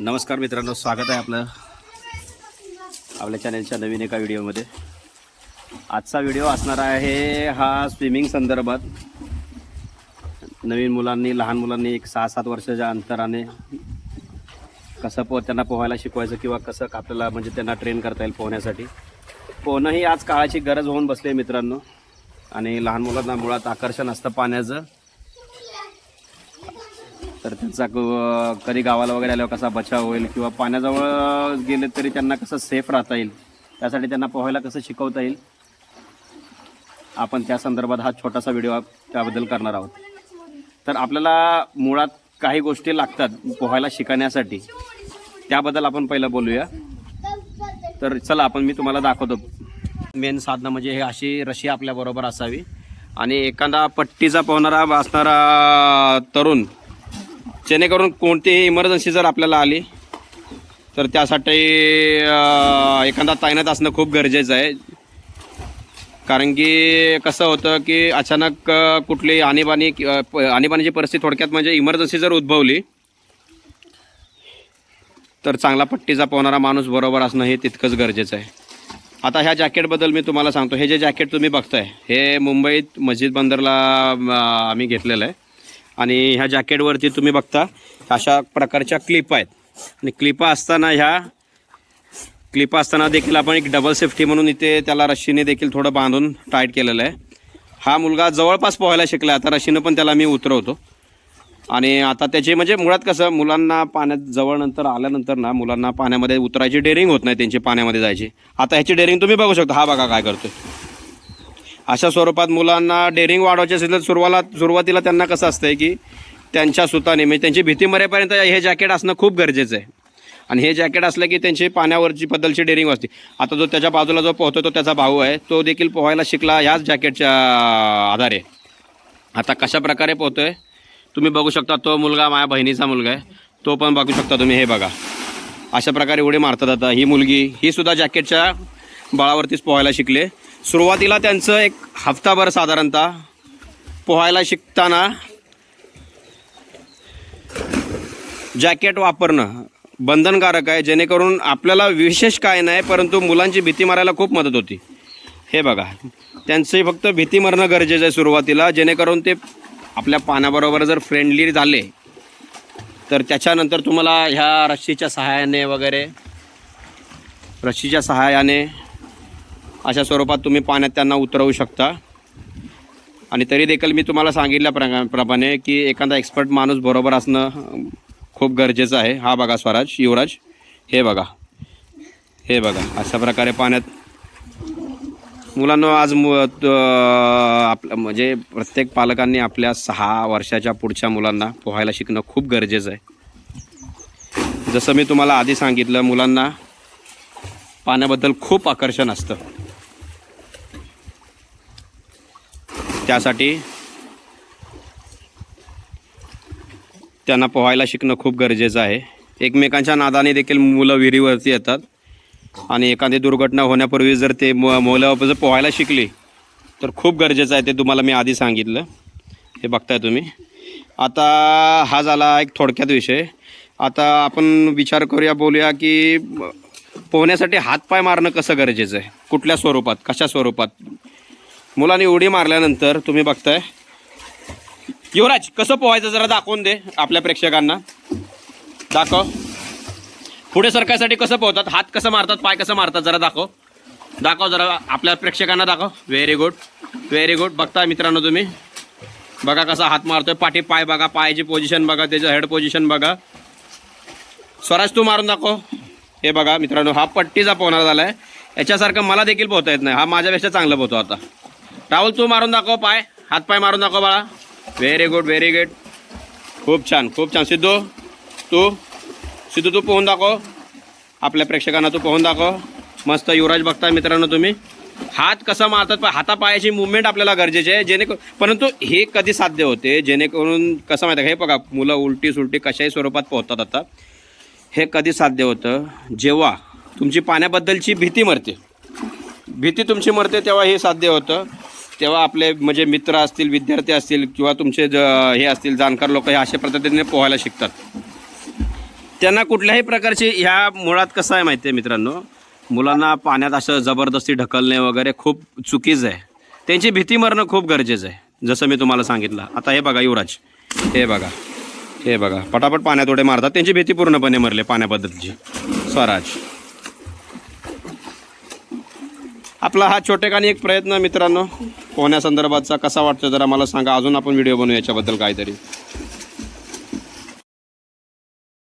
नमस्कार मित्रांनो स्वागत आहे आपलं आपल्या चॅनलच्या नवीन एका व्हिडिओमध्ये आजचा व्हिडिओ असणार आहे हा स्विमिंग संदर्भात. नवीन मुलांनी लहान मुलांनी एक सहा सात वर्षाच्या अंतराने कसं पो त्यांना पोहायला शिकवायचं किंवा कसं आपल्याला म्हणजे त्यांना ट्रेन करता येईल पोहण्यासाठी. पोहणं ही आज काळाची गरज होऊन बसली आहे मित्रांनो. आणि लहान मुलांना मुळात आकर्षण असतं पाण्याचं. तर त्यांचा क- कधी गावाला वगैरे आल्यावर कसा बचाव होईल किंवा पाण्याजवळ गेले तरी त्यांना कसं सेफ राहता येईल त्यासाठी त्यांना पोहायला कसं शिकवता येईल आपण त्या संदर्भात हा छोटासा व्हिडिओ त्याबद्दल करणार आहोत. तर आपल्याला मुळात काही गोष्टी लागतात पोहायला शिकण्यासाठी. त्याबद्दल आपण पहिलं बोलूया. तर चला आपण मी तुम्हाला दाखवतो. मेन साधनं म्हणजे हे अशी रशी आपल्याबरोबर असावी. आणि एखादा पट्टीचा पोहणारा असणारा तरुण जेणेकरून कोणतीही इमर्जन्सी जर आपल्याला आली तर त्यासाठी एखादा तैनात असणं खूप गरजेचं आहे. कारण की कसं होतं की अचानक कुठली आणीबाणी प- आणीबाणीची परिस्थिती थोडक्यात म्हणजे इमर्जन्सी जर उद्भवली तर चांगला पट्टीचा पोहणारा माणूस बरोबर असणं हे तितकंच गरजेचं आहे. आता ह्या जॅकेटबद्दल मी तुम्हाला सांगतो. हे जे जॅकेट तुम्ही बघताय हे मुंबईत मस्जिद बंदरला आम्ही घेतलेलं आहे. आणि ह्या जॅकेटवरती तुम्ही बघता अशा प्रकारच्या क्लिप आहेत. आणि क्लिपा असताना ह्या क्लिपा असताना देखील आपण एक डबल सेफ्टी म्हणून इथे त्याला रश्शीने देखील थोडं बांधून टाईट केलेलं आहे. हा मुलगा जवळपास पोहायला शिकला आता रशीनं पण त्याला मी उतरवतो. आणि आता त्याचे म्हणजे मुळात कसं मुलांना पाण्यात जवळनंतर आल्यानंतर ना मुलांना पाण्यामध्ये उतरायची डेअरिंग होत नाही त्यांची पाण्यामध्ये जायची. आता ह्याची डेअरिंग तुम्ही बघू शकता. हा बघा काय करतो अशा स्वरूपात मुलांना डेअरिंग वाढवायची असेल तर सुरुवाला सुरुवातीला त्यांना कसं असतंय की त्यांच्या सुताने म्हणजे त्यांची भीती मरेपर्यंत हे जॅकेट असणं खूप गरजेचं आहे. आणि हे जॅकेट असलं की त्यांची पाण्यावरची बद्दलची डेअरिंग असते. आता जो त्याच्या बाजूला जो पोहतो तो त्याचा भाऊ आहे तो देखील पोहायला शिकला ह्याच जॅकेटच्या आधारे. आता कशा प्रकारे पोहतोय तुम्ही बघू शकता तो मुलगा माझ्या बहिणीचा मुलगा आहे. तो पण बघू शकता तुम्ही हे बघा. अशा प्रकारे उडी मारतात आता ही मुलगी. ही सुद्धा जॅकेटच्या बळावरतीच पोहायला शिकले सुरुवातीला त्यांचं एक हफ्ताभर साधारणतः पोहायला शिकताना जॅकेट वापरणं बंधनकारक आहे. जेणेकरून आपल्याला विशेष काय नाही परंतु मुलांची भीती मारायला खूप मदत होती. हे बघा त्यांची फक्त भीती मरणं गरजेचं आहे सुरुवातीला जेणेकरून ते आपल्या पाण्याबरोबर जर फ्रेंडली झाले तर त्याच्यानंतर तुम्हाला ह्या रस्सीच्या सहाय्याने वगैरे रस्सीच्या सहाय्याने अशा स्वरूपात तुम्ही पाण्यात त्यांना उतरवू शकता. आणि तरी देखील मी तुम्हाला सांगितल्याप्रमा प्रमाणे की एखादा एक्सपर्ट माणूस बरोबर असणं खूप गरजेचं आहे. हा बघा स्वराज युवराज. हे बघा. हे बघा. अशा प्रकारे पाण्यात मुलांना आज मु आपलं म्हणजे प्रत्येक पालकांनी आपल्या सहा वर्षाच्या पुढच्या मुलांना पोहायला शिकणं खूप गरजेचं आहे. जसं मी तुम्हाला आधी सांगितलं मुलांना पाण्याबद्दल खूप आकर्षण असतं. त्यासाठी त्यांना पोहायला शिकणं खूप गरजेचं आहे. एकमेकांच्या नादाने देखील मुलं विहिरीवरती येतात. आणि एखादी दुर्घटना होण्यापूर्वी जर ते मु मुलं जर पोहायला शिकली तर खूप गरजेचं आहे ते तुम्हाला मी आधी सांगितलं. हे बघताय तुम्ही. आता हा झाला एक थोडक्यात विषय. आता आपण विचार करूया बोलूया की पोहण्यासाठी हातपाय मारणं कसं गरजेचं आहे? कुठल्या स्वरूपात? कशा स्वरूपात? मुलांनी उडी मारल्यानंतर तुम्ही बघताय. युवराज कसं पोहायचं जरा दाखवून दे आपल्या प्रेक्षकांना. दाखव. पुढे सरकायसाठी कसं पोहतात? हात कसं मारतात? पाय कसं मारतात? जरा दाखव. दाखव जरा आपल्या प्रेक्षकांना दाखव. व्हेरी गुड व्हेरी गुड बघता मित्रांनो तुम्ही. बघा कसा हात मारतोय. पाठी पाय बघा. पायाची पोझिशन बघा. त्याचं हेड पोझिशन बघा. स्वराज तू मारून दाखव. हे बघा मित्रांनो हा पट्टीचा पोहणार झाला आहे याच्यासारखं मला देखील पोहता येत नाही. हा माझ्यापेक्षा चांगलं पोहतो आता. राहुल तू मारून दाखव पाय. हात पाय मारून दाखव बाळा. व्हेरी गुड व्हेरी गुड खूप छान खूप छान. सिद्धू तू? सिद्धू तू पोहून दाखव. आपल्या प्रेक्षकांना तू पोहून दाखव. मस्त युवराज बघताय मित्रांनो तुम्ही. हात कसा मारतात पण हातापायाची मुवमेंट आपल्याला गरजेची आहे. जेणेकरून परंतु हे कधी साध्य होते? जेणेकरून कसं माहिती आहे का? हे बघा मुलं उलटी सुलटी कशाही स्वरूपात पोहतात आता. हे कधी साध्य होतं? जेव्हा तुमची पाण्याबद्दलची भीती मरते भीती तुमची मरते तेव्हा हे साध्य होतं. तेव्हा आपले म्हणजे मित्र असतील विद्यार्थी असतील किंवा तुमचे ज हे असतील जाणकार लोक हे अशा पद्धतीने पोहायला शिकतात. त्यांना कुठल्याही प्रकारची ह्या मुळात कसं आहे माहिती आहे मित्रांनो? मुलांना पाण्यात असं जबरदस्ती ढकलणे वगैरे खूप चुकीचं आहे. त्यांची भीती मरणं खूप गरजेचं आहे जसं मी तुम्हाला सांगितलं. आता हे बघा युवराज. हे बघा. हे बघा. पटापट पाण्यात उडे मारतात. त्यांची भीती पूर्णपणे मरले पाण्याबद्दलची. स्वराज. आपला हा छोटेखानी एक प्रयत्न मित्रांनो. पोहण्यासंदर्भातचा कसा वाटतो जरा मला सांगा. अजून आपण व्हिडिओ बनवू याच्याबद्दल काहीतरी.